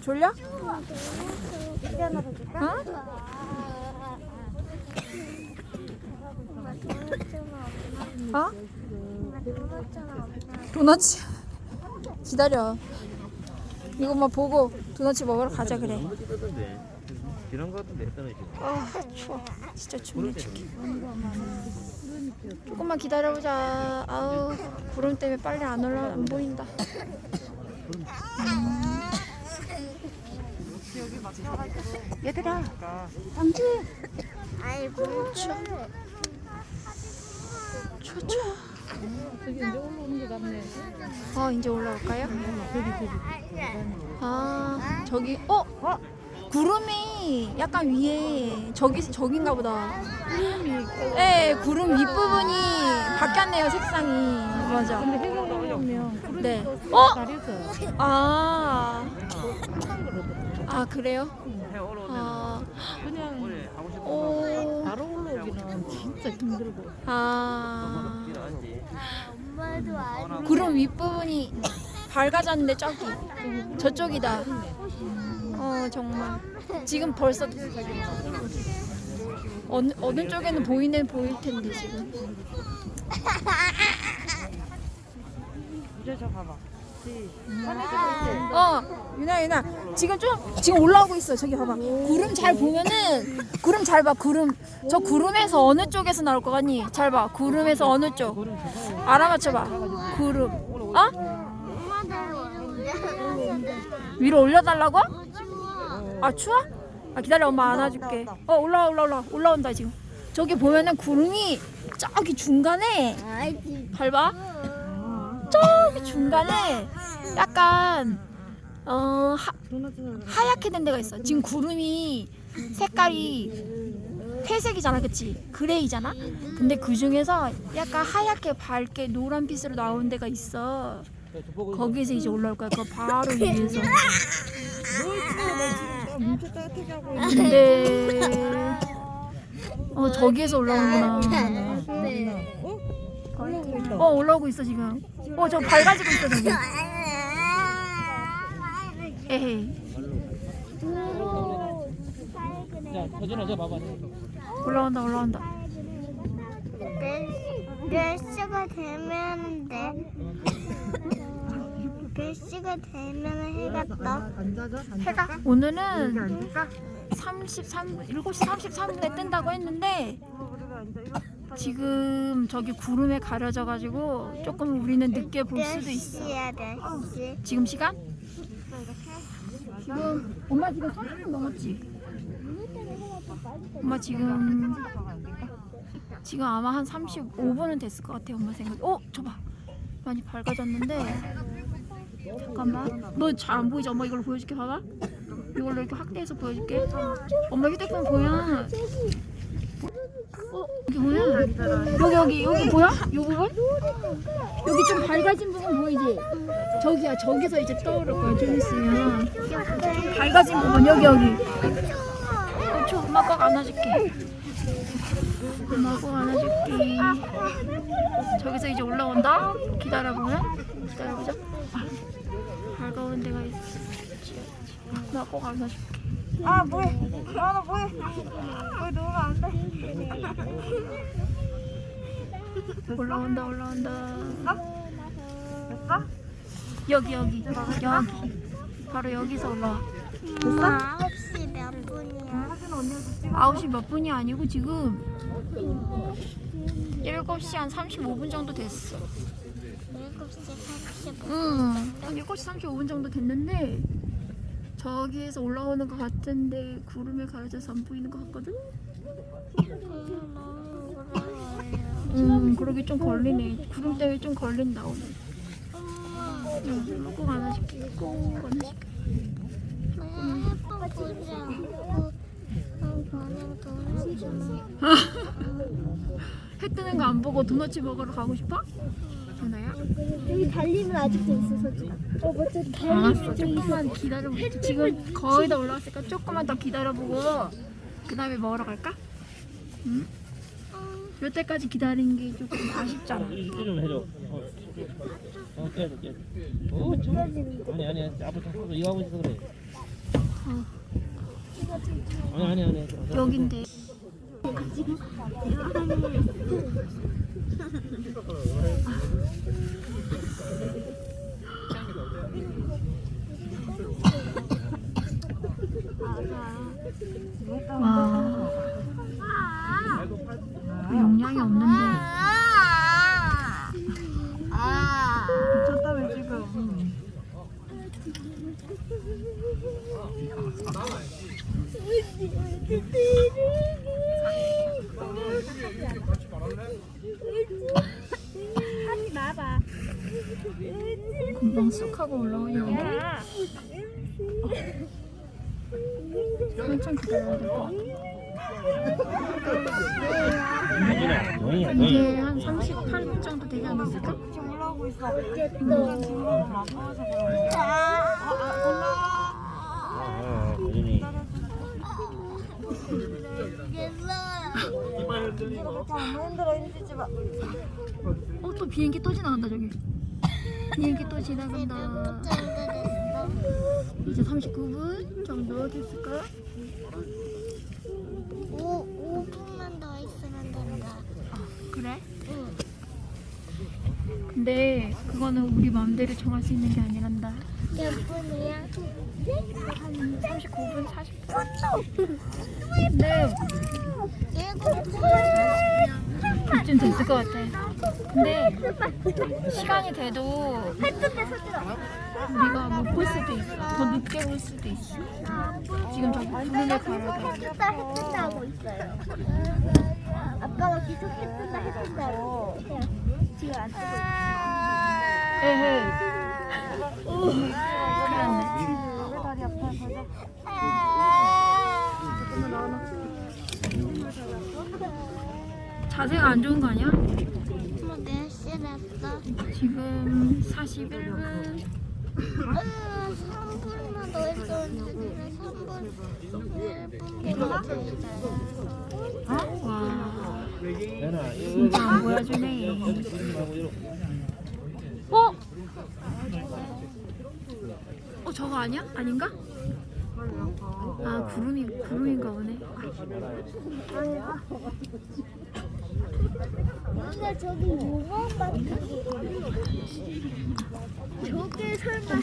졸려? 어? 어? 도넛 기다려. 이것만 보고 도넛 먹으러 가자 그래. 이런 거 같은데. 아 추워. 진짜 춥네 죽게. 조금만 기다려보자. 아우 구름 때문에 빨리 안 올라 안 보인다. 얘들아, 당주 아이고 추워 추워. 저기 이제 올라오는 것 같네. 어 이제 올라올까요? 아 저기 어? 어? 구름이 약간 위에 저기 저긴가 보다. 네 구름 윗 부분이 바뀌었네요 색상이 맞아. 근데 해가 올라오면 구름이 네. 또 어? 아, 그러더라고. 아 그래요? 해 올라오면 아, 그냥 오늘 하고 싶은 거 오, 바로 올라오기는 진짜 힘들고. 아. 엄마도 안 구름 윗부분이 밝아졌는데 저기 저쪽이다. 어 정말 지금 벌써 어느 어느 쪽에는 보이는 보일 텐데 지금. 이제 저 봐봐. 어 유나 유나. 지금 좀 지금 올라오고 있어. 저기 봐봐. 구름 잘 보면은 구름 잘 봐 구름. 저 구름에서 어느 쪽에서 나올 것 같니? 잘 봐. 구름에서 어느 쪽? 알아맞혀봐. 구름. 어? 위로 올려달라고? 아 추워? 아 기다려. 엄마 안아줄게. 어 올라와 올라 올라 올라온다 지금. 저기 보면은 구름이 저기 중간에 밟아 중간에 약간 어 하, 하얗게 된 데가 있어. 지금 구름이 색깔이 회색이잖아, 그치? 그레이잖아. 근데 그 중에서 약간 하얗게 밝게 노란빛으로 나온 데가 있어. 거기서 이제 올라올 거야. 그거 바로 위에서. 근데 어 저기에서 올라오는구나. 네. 어 올라오고 있어 지금. 어 저 밝아지고 있어 저기. 에헤이. 자, 서준아, 저 봐봐. 올라온다 올라온다. 몇 시가 되면 돼? 몇 시가 되면 해가 떠? 해가 오늘은 33 7시 33분에 뜬다고 했는데 지금 저기 구름에 가려져 가지고 조금 우리는 늦게 볼몇 수도 있어. 시야 몇 시? 지금 시간? 지금 엄마 지금 30분 넘었지? 엄마 지금 지금 아마 한 35분은 됐을 것 같아 엄마 생각. 어, 저봐 많이 밝아졌는데 잠깐만. 너 잘 안 보이지? 엄마 이걸로 보여줄게. 봐봐. 이걸로 이렇게 확대해서 보여줄게. 엄마 휴대폰 보여. 어, 여기 뭐야? 여기 여기 여기 뭐야? 요 부분? 여기 좀 밝아진 부분 보이지? 저기야 저기서 이제 떠오를 거야 좀 있으면. 밝아진 부분 여기 여기. 어, 저 엄마 꼭 안아줄게. 엄마 꼭 안아줄게. 저기서 이제 올라온다? 기다려보면? 기다려보자. 밝아온 데가 있어 엄마 꼭 안아줄게 아 뭐해? 아나 뭐해? 왜 누우면 안 돼? 올라온다 올라온다 됐어? 여기 여기 여기 바로 여기서 올라와 엄마 9시 몇 분이야? 9시 몇 분이 아니고 지금 7시 한 35분 정도 됐어 7시 30분 응 7시 35분 정도 됐는데 저기에서 올라오는 것 같은데 구름에 가려져서 안 보이는 것 같거든? 음 그러게 좀 걸리네 구름 때문에 좀 걸린다 오늘 응, 꼭 안아줄게 꼭 안아줄게 그냥 해보지 않고 그냥 도넛 해 뜨는 거 안 보고 도넛 먹으러 가고 싶어? 전화야? 여기 달리면 아직도 있어 서준아 어 맞아 알았어 조금만 기다려보자 지금 거의 다 올라왔으니까 조금만 더 기다려보고 그 다음에 먹으러 갈까? 응? 여태까지 기다린 게 조금 아쉽잖아 좀 해줘. 어. 어돼 깨야 돼. 어 저. 아니 아니 아니 앞으로 좀 이거 하고 있어 그래. 아니 아니 아니. 아니. 여긴데. 와. 용량이 없는데. 미쳤다며 지금. 하지 마봐. 금방 쑥 하고 올라오려는데. 한참 기다려야 될것 같아. 너희. 한 38분 정도 되지 않았을까? 올라오고 있어. 일단 지금 안 보여서 그러네. 아, 아, 올라. 아 유진이. 이렇게 너무 힘들어 힘들지 마. 어, 또 비행기 또 지나간다, 저기. 비행기 또 지나간다. 이제 39분 정도 됐을까? 5, 5분만 더 있으면 된다. 그래? 응. 근데 그거는 우리 마음대로 정할 수 있는 게 아니란다. 몇 분이야? 한 39분, 40분? 근데 일곱 분 40명. 이쯤 됐을 것 같아. 근데 시간이 돼도 우리가 못 볼 수도 있어. 더 늦게 볼 수도 있어. 지금 저기 구름에 가려다. 해뜬다 해뜬다 하고 있어요. 아빠가 계속 해뜬다 해뜬다고. 지금 안 뜨고 있어. 에헤이. 큰일 났네. 다리 아파? 보자. 자세가 안 좋은 거 아니야? 뭐몇 시에 났어? 지금 41분. 아, 3분만 더 있었는데 3분 1분만 더 와, 연아 이거 진짜 안 보여주네. 어? 어, 저거 아니야? 아닌가? 아, 구름이, 구름인가 보네. 근데 저기 요거 같은 저게 설마